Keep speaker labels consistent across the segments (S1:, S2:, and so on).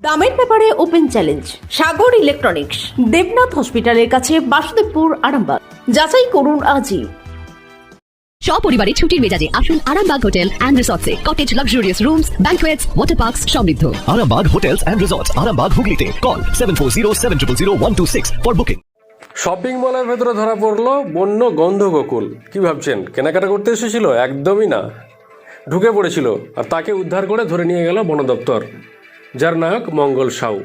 S1: দামের ব্যাপারে open challenge Sagar electronics Debnath হসপিটালের কাছে বাসুদেবপুর আরামবাগ। যাচাই করুন আজই।
S2: সপরিবারে ছুটির মেজাজে আসুন Arambagh hotel and রিসর্টসে। Cottage luxurious rooms banquets water parks সমৃদ্ধ।
S3: Arambag Hotels and Resorts, Arambag Hooghly Call 740 for booking.
S4: Shopping মলের ভেতরে ধরা পড়ল বন্য গন্ধ গোকুল কি ভাবছেন? কেনাকাটা করতে এসেছিল? একদমই না। ঢুকে পড়েছিল আর তাকে উদ্ধার করে ধরে নিয়ে গেল বন দপ্তর যার নায়ক মঙ্গল সাউ।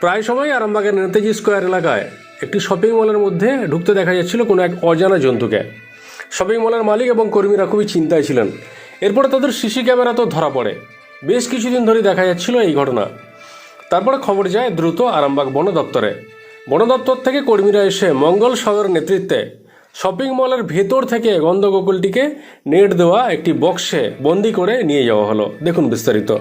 S4: প্রায় সময় আরামবাগের নেতাজি স্কোয়ার এলাকায় একটি শপিং মলের মধ্যে ঢুকতে দেখা যাচ্ছিল কোনো এক অজানা জন্তুকে। শপিং মলের মালিক এবং কর্মীরা খুবই চিন্তায় ছিলেন। এরপরে তাদের সিসি ক্যামেরা তো ধরা পড়ে। বেশ কিছুদিন ধরে দেখা যাচ্ছিল এই ঘটনা। তারপরে খবর যায় দ্রুত আরামবাগ বন দপ্তরে। বন দপ্তর থেকে কর্মীরা এসে মঙ্গল সাগরের নেতৃত্বে শপিং মলের ভেতর থেকে গন্ধগোকুলটিকে নেট দেওয়া একটি বক্সে বন্দি করে নিয়ে যাওয়া হলো। দেখুন বিস্তারিত।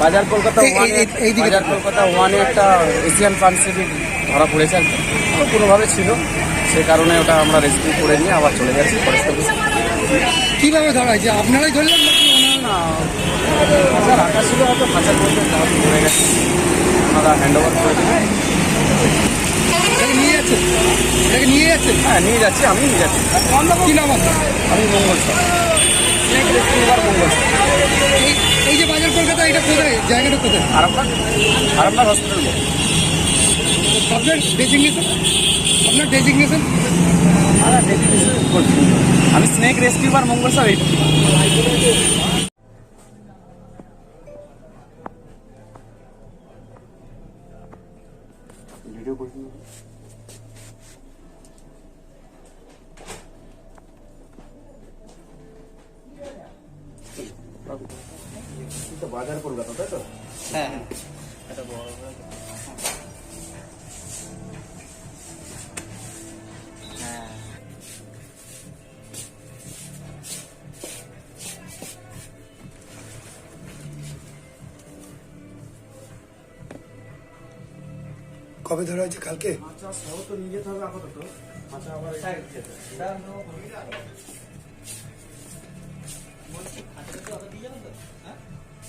S5: বাজার কলকাতা ওয়ানে বাজার কলকাতা ওয়ানে একটা এশিয়ান পানসিপি ধরা পড়েছে আর কোনোভাবে ছিল। সে কারণে ওটা আমরা রেস্কিউ করে নিয়ে আবার চলে গেছি ফরেস্ট অফিসে
S6: কীভাবে ধরা হয়েছে আপনারাই ধরলেন
S5: না খাঁচা রাখা ছিল হয়তো খাঁচার মধ্যে গেছে। ওনারা হ্যান্ড ওভার করে
S6: এটাকে নিয়ে যাচ্ছেন? এটাকে নিয়ে যাচ্ছেন?
S5: হ্যাঁ নিয়ে যাচ্ছি আমি নিয়ে যাচ্ছি।
S6: কি নাম আপনার?
S5: আমি মঙ্গল স্যার মঙ্গল স্যার
S6: কলকাতা এটা কোথায়? জায়গাটা কোথায়?
S5: আরামবাগ? আরামবাগ হসপিটাল
S6: আপনার ডেজিগনেশন আপনার ডেজিগনেশন
S5: আমি স্নেক রেস্কিউবার মঙ্গল স্যার এইটুকু বাজার কলকাতা তাই তো? হ্যাঁ
S6: কবে ধরা হয়েছে কালকে?
S5: আচ্ছা সব নিয়ে যেতে হবে আপাতত। আচ্ছা আবার এটা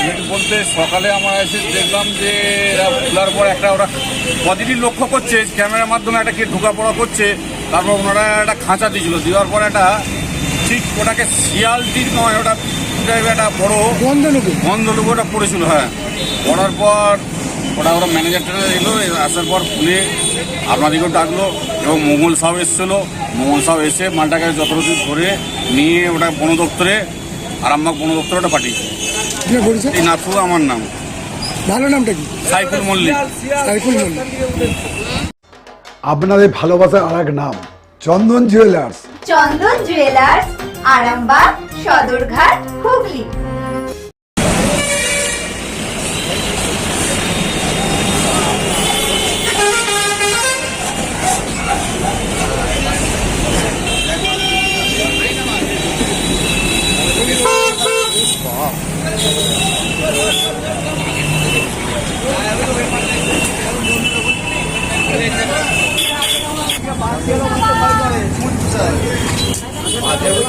S7: যেহেতু বলতে সকালে আমরা এসে দেখলাম যে এরা খোলার পর একটা ওরা পজিটিভ লক্ষ্য করছে ক্যামেরার মাধ্যমে একটা কে ঢোকা পড়া করছে তারপর ওনারা একটা খাঁচা দিয়েছিল দেওয়ার পর একটা ঠিক ওটাকে শিয়ালটির নয় ওটা একটা বড়
S6: নেবে
S7: বন্ধ ওটা পড়েছিল হ্যাঁ। পড়ার পর ওটা ওরা ম্যানেজার ট্যানেজার এলো আসার পর খুলে আপনাদেরকেও ডাকলো এবং মঙ্গল সাহেব এসেছিল। মঙ্গল সাহেব এসে মালটাকে যথারীতি ধরে নিয়ে ওটা বন দপ্তরে আরামবাগ বন দপ্তরে ওটা পাঠিয়েছে।
S6: পরিচয়?
S7: এই নাথু আমার নাম।
S6: ভালো নামটা কি?
S7: সাইফুল মল্লিক।
S6: সাইফুল মল্লিক।
S8: আপনাদের ভালোবাসার আর এক নাম চন্দন জুয়েলার্স।
S9: চন্দন জুয়েলার্স আরামবাগ সদরঘাট হুগলি।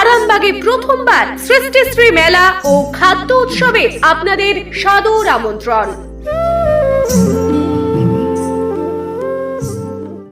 S10: আরামবাগে প্রথমবার সৃষ্টিশ্রী মেলা ও খাদ্য উৎসবে আপনাদের সদর আমন্ত্রণ।